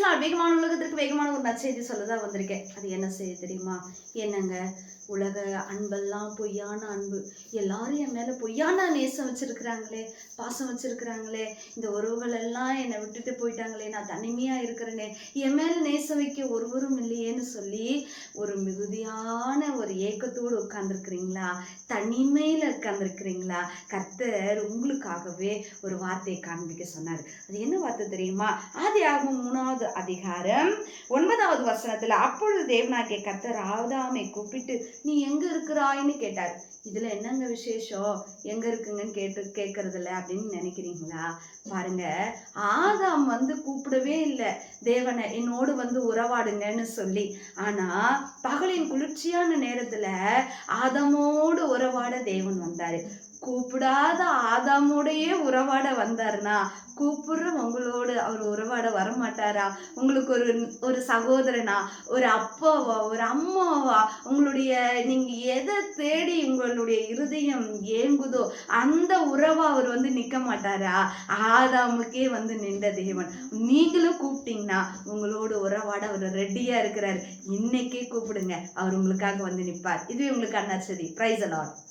பிரைஸ்லாம் வேகமான உலகத்திற்கு வேகமான ஒரு நற்செய்தி சொல்லதான் வந்திருக்கேன். அது என்ன செய்ய தெரியுமா? என்னங்க? உலக அன்பெல்லாம் பொய்யான அன்பு. எல்லாரும் என் மேலே பொய்யான நேசம் வச்சுருக்குறாங்களே பாசம் வச்சுருக்குறாங்களே. இந்த உறவுகள் எல்லாம் என்னை விட்டுட்டு போயிட்டாங்களே. நான் தனிமையாக இருக்கிறேனே. என் மேலே நேசம் வைக்க ஒருவரும் இல்லையேன்னு சொல்லி ஒரு மிகுதியான ஏக்கத்தோடு உட்கார்ந்துருக்கிறீங்களா? தனிமையில உட்கார்ந்துருக்கிறீங்களா? கர்த்தர் உங்களுக்காகவே ஒரு வார்த்தையை காண்பிக்க சொன்னார். அது என்ன வார்த்தை தெரியுமா? ஆதி ஆகும் மூணாவது அதிகாரம் ஒன்பதாவது வசனத்தில் அப்பொழுது தேவனாகிய கர்த்தர் ஆதாமை கூப்பிட்டு நீ எங்க இருக்கிறாய்ன்னு கேட்டார். இதுல என்னங்க விசேஷம்? எங்க இருக்குங்கன்னு கேட்டு கேட்கறதில்ல அப்படின்னு நினைக்கிறீங்களா? பாருங்க ஆதாம் வந்து கூப்பிடவே இல்லை. தேவனை என்னோடு வந்து உறவாடுங்கன்னு சொல்லி. ஆனா பகலின் குளிர்ச்சியான நேரத்துல அதமோடு உறவாட தேவன் வந்தாரு. கூப்பிடாத ஆதாமோடையே உறவாட வந்தார்னா கூப்பிடுற உங்களோடு அவர் உறவாட வரமாட்டாரா? உங்களுக்கு ஒரு ஒரு சகோதரனா ஒரு அப்பாவா ஒரு அம்மாவா? உங்களுடைய நீங்க எதை தேடி உங்களுடைய இருதயம் ஏங்குதோ அந்த உறவா அவர் வந்து நிற்க மாட்டாரா? ஆதாமுக்கே வந்து நின்ற தேவன். நீங்களும் கூப்பிட்டீங்கன்னா உங்களோடு உறவாட அவர் ரெடியா இருக்கிறார். இன்னைக்கே கூப்பிடுங்க. அவர் உங்களுக்காக வந்து நிற்பார் இதுவே உங்களுக்கு அண்ணாச்சதி பிரைஸ் அலாட்